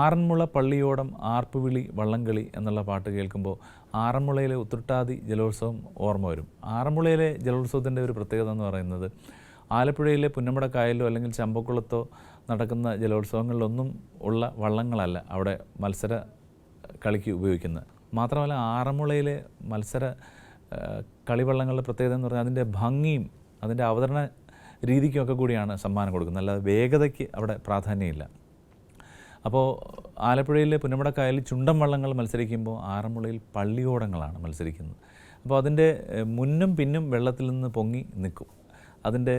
ആറന്മുള പള്ളിയോടം ആർപ്പുവിളി വള്ളംകളി എന്നുള്ള പാട്ട് കേൾക്കുമ്പോൾ ആറന്മുളയിലെ ഉത്രട്ടാതി ജലോത്സവം ഓർമ്മ വരും. ആറന്മുളയിലെ ജലോത്സവത്തിന്റെ ഒരു പ്രത്യേകത എന്ന് പറയുന്നത് ആലപ്പുഴയിലെ പുന്നമട കായലിലോ അല്ലെങ്കിൽ ചമ്പക്കുളത്തോ നടക്കുന്ന ജലോത്സവങ്ങളിലൊന്നും ഉള്ള വള്ളങ്ങളല്ല അവിടെ മത്സര കളിക്ക് ഉപയോഗിക്കുന്നത്. മാത്രമല്ല ആറന്മുളയിലെ മത്സര കളിവള്ളങ്ങളുടെ പ്രത്യേകത എന്ന് പറഞ്ഞാൽ അതിന്റെ ഭംഗിയും അതിന്റെ അവതരണ രീതിക്കുമൊക്കെ കൂടിയാണ് സമ്മാനം കൊടുക്കുന്നത്. അല്ലാതെ വേഗതയ്ക്ക് അവിടെ പ്രാധാന്യമില്ല. അപ്പോൾ ആലപ്പുഴയിലെ പുന്നമടക്കായലിൽ ചുണ്ടൻ വള്ളങ്ങൾ മത്സരിക്കുമ്പോൾ ആറന്മുളയിൽ പള്ളിയോടങ്ങളാണ് മത്സരിക്കുന്നത്. അപ്പോൾ അതിന്റെ മുന്നും പിന്നും വെള്ളത്തിൽ നിന്ന് പൊങ്ങി നിൽക്കും. അതിന്റെ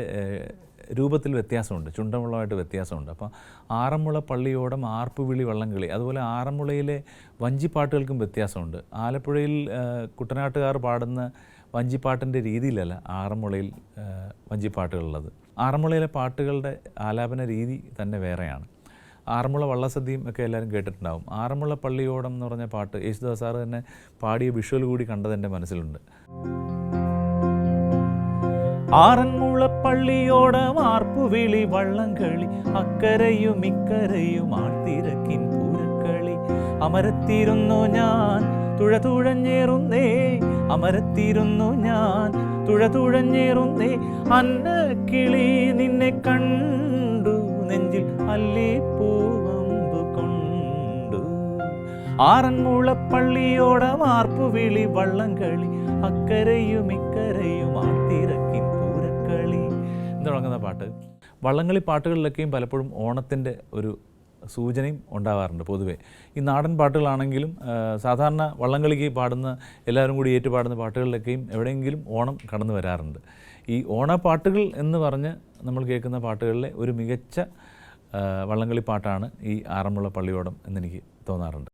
രൂപത്തിൽ വ്യത്യാസമുണ്ട്. ചുണ്ടൻ വള്ളമായിട്ട് വ്യത്യാസമുണ്ട്. അപ്പോൾ ആറന്മുള പള്ളിയോടം ആർപ്പുവിളി വള്ളംകളി അതുപോലെ ആറന്മുളയിലെ വഞ്ചിപ്പാട്ടുകൾക്കും വ്യത്യാസമുണ്ട്. ആലപ്പുഴയിൽ കുട്ടനാട്ടുകാർ പാടുന്ന വഞ്ചിപ്പാട്ടിന്റെ രീതിയിലല്ല ആറന്മുളയിൽ വഞ്ചിപ്പാട്ടുകളുള്ളത്. ആറന്മുളയിലെ പാട്ടുകളുടെ ആലാപന രീതി തന്നെ വേറെയാണ്. ആറന്മുള വള്ളസദ്യയും ഒക്കെ എല്ലാവരും കേട്ടിട്ടുണ്ടാവും. ആറന്മുള പള്ളിയോടം എന്ന് പറഞ്ഞ പാട്ട് യേശുദാസ് സാറ് തന്നെ പാടിയ വിഷ്വൽ കൂടി കണ്ടത് എന്റെ മനസ്സിലുണ്ട്. ആറന്മുള പള്ളിയോടം ആർപ്പുവിളി വള്ളംകളി അക്കരയും ഇക്കരയും ആർത്തിരക്കിൻ പൂരക്കളി. അമരത്തിരുന്നു ഞാൻ തുഴ തുഴഞ്ഞേറുന്നേ അമരത്തിരുന്നു ഞാൻ. തുഴ തുഴഞ്ഞേറുന്നേ അന്നക്കിളി നിന്നെ കണ്ടു. നെഞ്ചിൽ അല്ലേ പൂവമ്പ് കൊണ്ടു. ആറന്മുളപ്പള്ളിയോട വള്ളം വള്ളംകളി അക്കരയും ഇക്കരയും ആർത്തിരക്കിൻ പൂരക്കളി. എന്ന് തുടങ്ങുന്ന പാട്ട്. വള്ളംകളി പാട്ടുകളിലൊക്കെയും പലപ്പോഴും ഓണത്തിന്റെ ഒരു സൂചനയും ഉണ്ടാവാറുണ്ട് പൊതുവേ. ഈ നാടൻ പാട്ടുകളാണെങ്കിലും സാധാരണ വള്ളംകളിക്ക് പാടുന്ന എല്ലാവരും കൂടി ഏറ്റുപാടുന്ന പാട്ടുകളിലൊക്കെയും എവിടെയെങ്കിലും ഓണം കടന്നു വരാറുണ്ട്. ഈ ഓണപ്പാട്ടുകൾ എന്ന് പറഞ്ഞ് നമ്മൾ കേൾക്കുന്ന പാട്ടുകളിലെ ഒരു മികച്ച വള്ളംകളി പാട്ടാണ് ഈ ആറന്മുള പള്ളിയോടം എന്നെനിക്ക് തോന്നാറുണ്ട്.